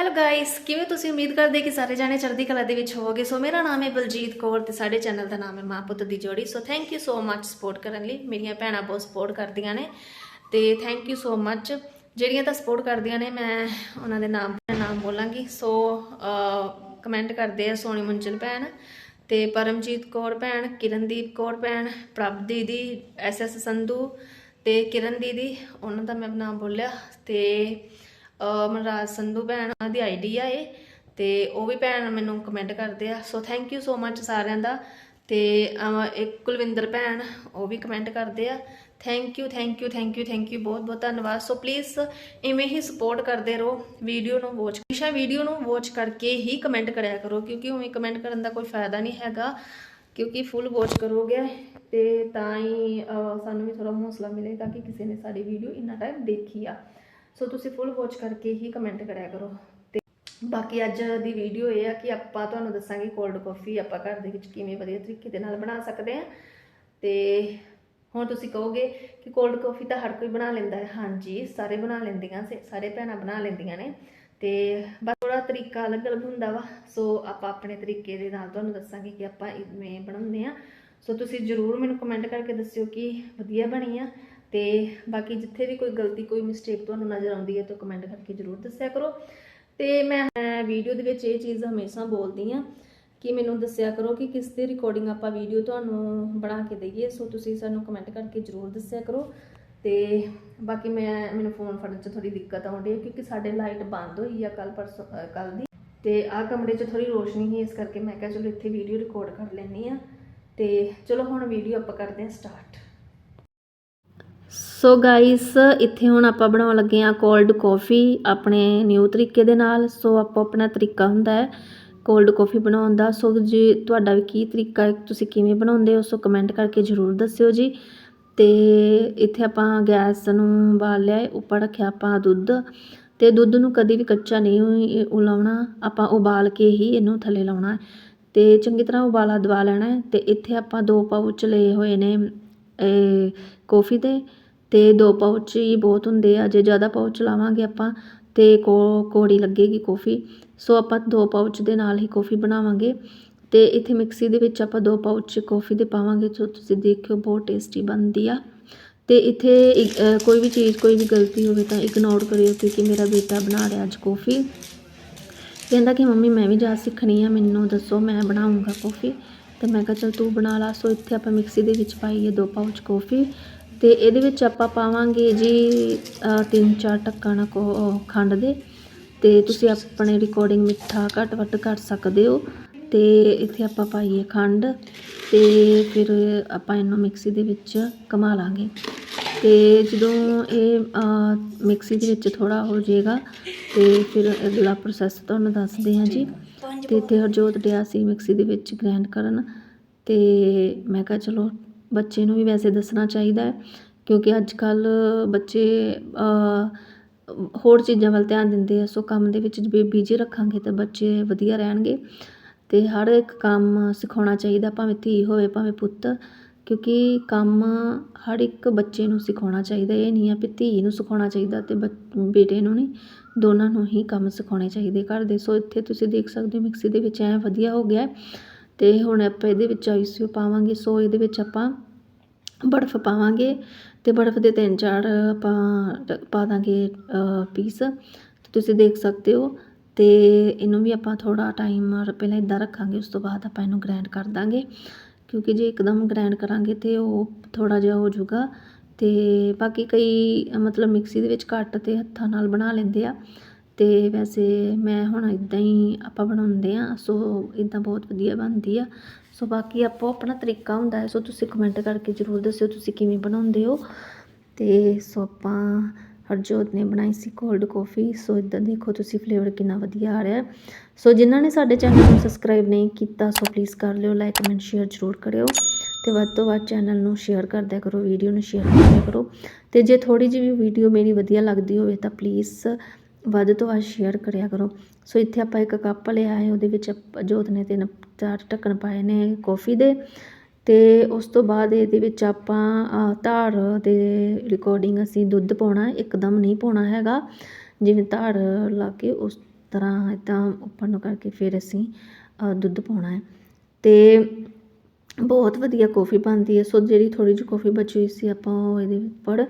Hello guys ਕਿਵੇਂ ਤੁਸੀਂ ਉਮੀਦ ਕਰਦੇ ਕਿ ਸਾਰੇ ਜਾਣੇ ਚੜ੍ਹਦੀ ਕਲਾ ਦੇ ਵਿੱਚ ਹੋਵੋਗੇ? ਸੋ ਮੇਰਾ ਨਾਮ ਹੈ ਬਲਜੀਤ ਕੌਰ ਤੇ ਸਾਡੇ ਚੈਨਲ ਦਾ ਨਾਮ ਹੈ ਮਾਂ ਪੁੱਤ ਦੀ ਜੋੜੀ। So thank you so much support ਕਰਨ ਲਈ। ਮੇਰੀਆਂ ਭੈਣਾਂ ਬਹੁਤ ਸਪੋਰਟ ਕਰਦੀਆਂ ਨੇ ਤੇ ਥੈਂਕ ਯੂ ਸੋ ਮੱਚ ਜਿਹੜੀਆਂ ਤਾਂ ਸਪੋਰਟ ਕਰਦੀਆਂ ਨੇ, ਮੈਂ ਉਹਨਾਂ ਦੇ ਨਾਮ ਨਾਮ ਬੋਲਾਂਗੀ। ਸੋ ਕਮੈਂਟ ਕਰਦੇ ਆ ਸੋਨੀ ਮੁੰਚਲ ਭੈਣ ਤੇ ਪਰਮਜੀਤ ਕੌਰ ਭੈਣ, ਕਿਰਨਦੀਪ ਕੌਰ ਭੈਣ, ਪ੍ਰਭ ਦੀਦੀ, ਐਸ ਐਸ ਸੰਧੂ ਤੇ ਕਿਰਨ ਦੀਦੀ, ਉਹਨਾਂ ਦਾ ਮੈਂ ਨਾਮ ਬੋਲਿਆ ਤੇ ਮਨਰਾਜ ਸੰਧੂ ਭੈਣ ਦੀ ਆਈਡੀ ਆ ਇਹ, ਤੇ ਉਹ ਵੀ ਭੈਣ ਮੈਨੂੰ ਕਮੈਂਟ ਕਰਦੇ ਆ। ਸੋ ਥੈਂਕ ਯੂ ਸੋ ਮੱਚ ਸਾਰਿਆਂ ਦਾ। ਤੇ ਇੱਕ ਕੁਲਵਿੰਦਰ ਭੈਣ, ਉਹ ਵੀ ਕਮੈਂਟ ਕਰਦੇ ਆ। Thank you thank you thank you thank you ਬਹੁਤ ਬਹੁਤ ਧੰਨਵਾਦ। ਸੋ ਪਲੀਜ਼ ਇਵੇਂ ਹੀ ਸਪੋਰਟ ਕਰਦੇ ਰਹੋ। ਵੀਡੀਓ ਨੂੰ ਵਾਚ ਹਮੇਸ਼ਾ ਵੀਡੀਓ ਨੂੰ ਵਾਚ ਕਰਕੇ ਹੀ ਕਮੈਂਟ ਕਰਿਆ ਕਰੋ, ਕਿਉਂਕਿ ਉਵੇਂ ਕਮੈਂਟ ਕਰਨ ਦਾ ਕੋਈ ਫਾਇਦਾ ਨਹੀਂ ਹੈਗਾ, ਕਿਉਂਕਿ ਫੁੱਲ ਵਾਚ ਕਰੋਗੇ। ਤੇ ਤਾਂ ਹੀ ਸਾਨੂੰ ਵੀ ਥੋੜਾ ਹੌਸਲਾ ਮਿਲੇਗਾ ਕਿ ਕਿਸੇ ਨੇ ਸਾਡੀ ਵੀਡੀਓ ਇੰਨਾ ਟਾਈਮ ਦੇਖੀ ਆ। ਸੋ ਤੁਸੀਂ ਫੁੱਲ ਵਾਚ ਕਰਕੇ ਹੀ ਕਮੈਂਟ ਕਰਿਆ ਕਰੋ। ਤੇ ਬਾਕੀ ਅੱਜ ਦੀ ਵੀਡੀਓ ਇਹ ਆ ਕਿ ਆਪਾਂ ਤੁਹਾਨੂੰ ਦੱਸਾਂਗੇ ਕੋਲਡ ਕਾਫੀ ਆਪਾਂ ਘਰ ਦੇ ਵਿੱਚ ਕਿਵੇਂ ਵਧੀਆ ਤਰੀਕੇ ਦੇ ਨਾਲ ਬਣਾ ਸਕਦੇ ਆ ਤੇ ਹੁਣ ਤੁਸੀਂ ਕਹੋਗੇ ਕਿ ਕੋਲਡ ਕਾਫੀ ਤਾਂ ਹਰ ਕੋਈ ਬਣਾ ਲੈਂਦਾ ਹੈ। ਹਾਂਜੀ, ਸਾਰੇ ਬਣਾ ਲੈਂਦੀਆਂ ਸੇ- ਸਾਰੇ ਭੈਣਾਂ ਬਣਾ ਲੈਂਦੀਆਂ ਨੇ। ਤੇ ਬਸ ਥੋੜਾ ਤਰੀਕਾ ਅਲੱਗ-ਅਲੱਗ ਹੁੰਦਾ ਵਾ। ਸੋ ਆਪਾਂ ਆਪਣੇ ਤਰੀਕੇ ਦੇ ਨਾਲ ਤੁਹਾਨੂੰ ਦੱਸਾਂਗੇ ਕਿ ਆਪਾਂ ਇਵੇਂ ਬਣਾਉਂਦੇ ਆ ਸੋ ਤੁਸੀਂ ਜਰੂਰ ਮੈਨੂੰ ਕਮੈਂਟ ਕਰਕੇ ਦੱਸਿਓ ਕਿ ਵਧੀਆ ਬਣੀ ਆ। ਤੇ ਬਾਕੀ ਜਿੱਥੇ ਵੀ ਕੋਈ ਗਲਤੀ, ਕੋਈ ਮਿਸਟੇਕ ਤੁਹਾਨੂੰ ਨਜ਼ਰ ਆਉਂਦੀ ਹੈ ਤਾਂ ਕਮੈਂਟ ਕਰਕੇ ਜਰੂਰ ਦੱਸਿਆ ਕਰੋ। ਤੇ ਮੈਂ ਵੀਡੀਓ ਦੇ ਵਿੱਚ ਇਹ ਚੀਜ਼ ਹਮੇਸ਼ਾ ਬੋਲਦੀ ਆ ਕਿ ਮੈਨੂੰ ਦੱਸਿਆ ਕਰੋ ਕਿ ਕਿਸ ਦੀ ਰਿਕਾਰਡਿੰਗ ਆਪਾਂ ਵੀਡੀਓ ਤੁਹਾਨੂੰ ਬਣਾ ਕੇ ਦਈਏ, ਸੋ ਤੁਸੀਂ ਸਾਨੂੰ ਕਮੈਂਟ ਕਰਕੇ ਜਰੂਰ ਦੱਸਿਆ ਕਰੋ। ਤੇ ਬਾਕੀ ਮੈਂ, ਮੈਨੂੰ ਫੋਨ ਫੜਨ 'ਚ ਥੋੜੀ ਦਿੱਕਤ ਆਉਂਦੀ ਹੈ ਕਿਉਂਕਿ ਸਾਡੇ ਲਾਈਟ ਬੰਦ ਹੋਈ ਆ ਕੱਲ ਪਰਸੋਂ ਕੱਲ ਦੀ। ਤੇ ਆਹ ਕਮਰੇ 'ਚ ਥੋੜੀ ਰੋਸ਼ਨੀ ਸੀ, ਇਸ ਕਰਕੇ ਮੈਂ ਕਿਹਾ ਚਲੋ ਇੱਥੇ ਵੀਡੀਓ ਰਿਕਾਰਡ ਕਰ ਲੈਣੀ ਆ ਤੇ ਚਲੋ ਹੁਣ ਵੀਡੀਓ ਆਪਾਂ ਕਰਦੇ ਹਾਂ ਸਟਾਰਟ ਸੋ ਗਾਇਸ ਇੱਥੇ ਹੁਣ ਆਪਾਂ ਬਣਾਉਣ ਲੱਗੇ ਆ ਕੋਲਡ ਕਾਫੀ ਆਪਣੇ ਨਿਊ ਤਰੀਕੇ ਦੇ ਨਾਲ। ਸੋ ਆਪੋ ਆਪਣਾ ਤਰੀਕਾ ਹੁੰਦਾ ਹੈ ਕੋਲਡ ਕਾਫੀ ਬਣਾਉਣ ਦਾ। ਸੋ ਜੇ, ਤੁਹਾਡਾ ਵੀ ਕੀ ਤਰੀਕਾ ਹੈ? ਤੁਸੀਂ ਕਿਵੇਂ ਬਣਾਉਂਦੇ ਹੋ? ਸੋ ਕਮੈਂਟ ਕਰਕੇ ਜਰੂਰ ਦੱਸਿਓ ਜੀ। ਤੇ ਇੱਥੇ ਆਪਾਂ ਗੈਸ ਨੂੰ ਬਾਲ ਲਿਆ ਉੱਪਰ ਰੱਖਿਆ ਆਪਾਂ ਦੁੱਧ। ਤੇ ਦੁੱਧ ਨੂੰ ਕਦੀ ਵੀ ਕੱਚਾ ਨਹੀਂ ਉਲਾਉਣਾ। ਆਪਾਂ ਉਬਾਲ ਕੇ ਹੀ ਇਹਨੂੰ ਥੱਲੇ ਲਾਉਣਾ ਹੈ। ਤੇ ਚੰਗੀ ਤਰ੍ਹਾਂ ਉਬਾਲਾ ਦਵਾ ਲੈਣਾ ਹੈ। ਤੇ ਇੱਥੇ ਆਪਾਂ ਦੋ ਪਾਊਚ ਲਏ ਹੋਏ ਨੇ, ਇਹ ਕੌਫੀ ਦੇ। ਅਤੇ ਦੋ ਪਾਊਚ ਹੀ ਬਹੁਤ ਹੁੰਦੇ ਆ ਜੇ ਜ਼ਿਆਦਾ ਪਾਊਚ ਲਾਵਾਂਗੇ ਆਪਾਂ ਤੇ ਕੋ ਕੋੜੀ ਲੱਗੇਗੀ ਕੌਫੀ। ਸੋ ਆਪਾਂ ਦੋ ਪਾਊਚ ਦੇ ਨਾਲ ਹੀ ਕੌਫੀ ਬਣਾਵਾਂਗੇ ਅਤੇ ਇੱਥੇ ਮਿਕਸੀ ਦੇ ਵਿੱਚ ਆਪਾਂ ਦੋ ਪਾਊਚ ਕੌਫੀ ਦੇ ਪਾਵਾਂਗੇ ਸੋ ਤੁਸੀਂ ਦੇਖਿਓ ਬਹੁਤ ਟੇਸਟੀ ਬਣਦੀ ਆ। ਅਤੇ ਇੱਥੇ ਇੱਕ, ਕੋਈ ਵੀ ਚੀਜ਼ ਕੋਈ ਵੀ ਗਲਤੀ ਹੋਵੇ ਤਾਂ ਇਗਨੋਰ ਕਰਿਓ ਕਿਉਂਕਿ ਮੇਰਾ ਬੇਟਾ ਬਣਾ ਰਿਹਾ ਅੱਜ ਕੌਫੀ। ਕਹਿੰਦਾ ਕਿ ਮੰਮੀ ਮੈਂ ਵੀ ਜਾ ਸਿੱਖਣੀ ਆ ਮੈਨੂੰ ਦੱਸੋ ਮੈਂ ਬਣਾਉਂਗਾ ਕੌਫੀ। ਤੇ ਮੈਂ ਕਿਹਾ ਚਲ ਤੂੰ ਬਣਾ ਲਾ ਸੋ ਇੱਥੇ ਆਪਾਂ ਮਿਕਸੀ ਦੇ ਵਿੱਚ ਪਾਈ ਹੈ ਦੋ ਪਾਊਚ ਕੌਫੀ। ਤੇ ਇਹਦੇ ਵਿੱਚ ਆਪਾਂ ਪਾਵਾਂਗੇ ਜੀ ਤਿੰਨ ਚਾਰ ਢੱਕਣ ਕੋ ਖੰਡ ਦੇ। ਤੇ ਤੁਸੀਂ ਆਪਣੇ ਰਿਕਾਰਡਿੰਗ ਮਿੱਠਾ ਘੱਟ ਵੱਧ ਕਰ ਸਕਦੇ ਹੋ। ਤੇ ਇੱਥੇ ਆਪਾਂ ਪਾਈਏ ਖੰਡ ਤੇ ਫਿਰ ਆਪਾਂ ਇਹਨੂੰ ਮਿਕਸੀ ਦੇ ਵਿੱਚ ਕਮਾ ਲਾਂਗੇ। ਤੇ ਜਦੋਂ ਇਹ ਮਿਕਸੀ ਦੇ ਵਿੱਚ ਥੋੜਾ ਹੋ ਜਾਏਗਾ ਤੇ ਫਿਰ ਅਗਲਾ ਪ੍ਰੋਸੈਸ ਤੁਹਾਨੂੰ ਦੱਸਦੇ ਹਾਂ ਜੀ। ਤੇ ਇੱਥੇ ਹਰਜੋਤ ਡਿਆ ਸੀ ਮਿਕਸੀ ਦੇ ਵਿੱਚ ਗ੍ਰਾਈਂਡ ਕਰਨ ਤੇ ਮੈਂ ਕਿਹਾ ਚਲੋ ਬੱਚੇ ਨੂੰ ਵੀ ਵੈਸੇ ਦੱਸਣਾ ਚਾਹੀਦਾ ਕਿਉਂਕਿ ਅੱਜ ਕੱਲ੍ਹ ਬੱਚੇ ਹੋਰ ਚੀਜ਼ਾਂ ਵੱਲ ਧਿਆਨ ਦਿੰਦੇ ਆ, ਸੋ ਕੰਮ ਦੇ ਵਿੱਚ ਜੇ ਬੀਜੀ ਰੱਖਾਂਗੇ ਤਾਂ ਬੱਚੇ ਵਧੀਆ ਰਹਿਣਗੇ। ਅਤੇ ਹਰ ਇੱਕ ਕੰਮ ਸਿਖਾਉਣਾ ਚਾਹੀਦਾ, ਭਾਵੇਂ ਧੀ ਹੋਵੇ, ਭਾਵੇਂ ਪੁੱਤ, ਕਿਉਂਕਿ ਕੰਮ ਹਰ ਇੱਕ ਬੱਚੇ ਨੂੰ ਸਿਖਾਉਣਾ ਚਾਹੀਦਾ, ਇਹ ਨਹੀਂ ਆ ਵੀ ਧੀ ਨੂੰ ਸਿਖਾਉਣਾ ਚਾਹੀਦਾ ਅਤੇ ਬ ਬੇਟੇ ਨੂੰ ਨਹੀਂ, ਦੋਨਾਂ ਨੂੰ ਹੀ ਕੰਮ ਸਿਖਾਉਣੇ ਚਾਹੀਦੇ ਘਰ ਦੇ। ਸੋ ਇੱਥੇ ਤੁਸੀਂ ਦੇਖ ਸਕਦੇ ਹੋ, ਮਿਕਸੀ ਦੇ ਵਿੱਚ ਐਂ ਵਧੀਆ ਹੋ ਗਿਆ ਅਤੇ ਹੁਣ ਆਪਾਂ ਇਹਦੇ ਵਿੱਚ ਆਈਸੀਓ ਪਾਵਾਂਗੇ, ਸੋ ਇਹਦੇ ਵਿੱਚ ਆਪਾਂ ਬਰਫ਼ ਪਾਵਾਂਗੇ ਅਤੇ ਬਰਫ਼ ਦੇ ਤਿੰਨ ਚਾਰ ਆਪਾਂ ਪਾ ਦਾਂਗੇ ਪੀਸ ਤੇ ਤੁਸੀਂ ਦੇਖ ਸਕਦੇ ਹੋ ਅਤੇ ਇਹਨੂੰ ਵੀ ਆਪਾਂ ਥੋੜ੍ਹਾ ਟਾਈਮ ਪਹਿਲਾਂ ਇਦਾਂ ਰੱਖਾਂਗੇ, ਉਸ ਤੋਂ ਬਾਅਦ ਆਪਾਂ ਇਹਨੂੰ ਗ੍ਰਾਈਂਡ ਕਰ ਦਾਂਗੇ। ਕਿਉਂਕਿ ਜੇ ਇੱਕਦਮ ਗ੍ਰਾਈਂਡ ਕਰਾਂਗੇ ਤੇ ਉਹ ਥੋੜਾ ਜਿਹਾ ਹੋ ਜਾਊਗਾ ਤੇ ਬਾਕੀ ਕਈ, ਮਤਲਬ ਮਿਕਸੀ ਦੇ ਵਿੱਚ ਘੱਟ ਤੇ ਹੱਥਾਂ ਨਾਲ ਬਣਾ ਲੈਂਦੇ ਆ। ਅਤੇ ਵੈਸੇ ਮੈਂ ਹੁਣ ਇੱਦਾਂ ਹੀ ਆਪਾਂ ਬਣਾਉਂਦੇ ਹਾਂ, ਸੋ ਇੱਦਾਂ ਬਹੁਤ ਵਧੀਆ ਬਣਦੀ ਆ। ਸੋ ਬਾਕੀ ਆਪੋ ਆਪਣਾ ਤਰੀਕਾ ਹੁੰਦਾ ਹੈ, ਸੋ ਤੁਸੀਂ ਕਮੈਂਟ ਕਰਕੇ ਜਰੂਰ ਦੱਸਿਓ ਤੁਸੀਂ ਕਿਵੇਂ ਬਣਾਉਂਦੇ ਹੋ। ਅਤੇ ਸੋ ਆਪਾਂ ਹਰਜੋਤ ਨੇ ਬਣਾਈ ਸੀ ਕੋਲਡ ਕਾਫੀ ਸੋ ਇਦਾਂ ਦੇਖੋ ਤੁਸੀਂ ਫਲੇਵਰ ਕਿੰਨਾ ਵਧੀਆ ਆ ਰਿਹਾ ਸੋ ਜਿਨ੍ਹਾਂ ਨੇ ਸਾਡੇ ਚੈਨਲ ਨੂੰ ਸਬਸਕ੍ਰਾਈਬ ਨਹੀਂ ਕੀਤਾ, ਸੋ ਪਲੀਜ਼ ਕਰ ਲਿਓ ਲਾਈਕ ਕਮੈਂਟ ਸ਼ੇਅਰ ਜਰੂਰ ਕਰਿਓ। ਤੇ ਵੱਧ ਤੋਂ ਵੱਧ ਚੈਨਲ ਨੂੰ ਸ਼ੇਅਰ ਕਰਦਿਆ ਕਰੋ ਵੀਡੀਓ ਨੂੰ ਸ਼ੇਅਰ ਕਰਦਿਆ ਕਰੋ। ਤੇ ਜੇ ਥੋੜੀ ਜਿਹੀ ਵੀ ਵੀਡੀਓ ਮੇਰੀ ਵਧੀਆ ਲੱਗਦੀ ਹੋਵੇ ਤਾਂ ਪਲੀਜ਼ ਵੱਧ ਤੋਂ ਵੱਧ ਸ਼ੇਅਰ ਕਰਿਆ ਕਰੋ। ਸੋ ਇੱਥੇ ਆਪਾਂ ਇੱਕ ਕੱਪ ਲਿਆ ਹੈ ਉਹਦੇ ਵਿੱਚ ਜੋਤ ਨੇ ਤਿੰਨ ਚਾਰ ਢੱਕਣ ਪਾਏ ਨੇ ਕੌਫੀ ਦੇ। ਤੇ ਉਸ ਤੋਂ ਬਾਅਦ ਇਹਦੇ ਵਿੱਚ ਆਪਾਂ ਧਾਰ ਦੇ ਰਿਕਾਰਡਿੰਗ ਅਸੀਂ ਦੁੱਧ ਪਾਉਣਾ ਹੈ, ਇੱਕਦਮ ਨਹੀਂ ਪਾਉਣਾ ਹੈਗਾ। ਜਿਵੇਂ ਧਾਰ ਲਾ ਕੇ ਉਸ ਤਰ੍ਹਾਂ ਇੱਦਾਂ ਉੱਪਰ ਨੂੰ ਕਰਕੇ ਫਿਰ ਅਸੀਂ ਦੁੱਧ ਪਾਉਣਾ ਹੈ। ਤੇ ਬਹੁਤ ਵਧੀਆ ਕੌਫੀ ਬਣਦੀ ਹੈ। ਸੋ ਜਿਹੜੀ ਥੋੜੀ ਜਿਹੀ ਕੌਫੀ ਬਚੀ ਹੋਈ ਸੀ ਆਪਾਂ ਉਹ ਇਹਦੇ ਉੱਪਰ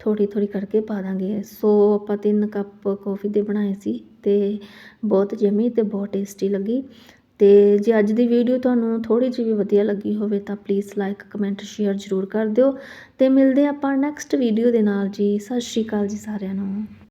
ਥੋੜੀ ਥੋੜੀ ਕਰਕੇ ਪਾ ਦਾਂਗੇ। ਸੋ ਆਪਾਂ ਤਿੰਨ ਕੱਪ ਕੌਫੀ ਦੇ ਬਣਾਏ ਸੀ ਤੇ ਬਹੁਤ ਜਮੀ ਤੇ ਬਹੁਤ ਟੇਸਟੀ ਲੱਗੀ। ਤੇ ਜੇ ਅੱਜ ਦੀ ਵੀਡੀਓ ਤੁਹਾਨੂੰ ਥੋੜੀ ਜਿਹੀ ਵੀ ਵਧੀਆ ਲੱਗੀ ਹੋਵੇ ਤਾਂ ਪਲੀਜ਼ ਲਾਈਕ, ਕਮੈਂਟ, ਸ਼ੇਅਰ ਜ਼ਰੂਰ ਕਰ ਦਿਓ। ਤੇ ਮਿਲਦੇ ਆਪਾਂ ਨੈਕਸਟ ਵੀਡੀਓ ਦੇ ਨਾਲ ਜੀ। ਸਤਿ ਸ਼੍ਰੀ ਅਕਾਲ ਜੀ ਸਾਰਿਆਂ ਨੂੰ।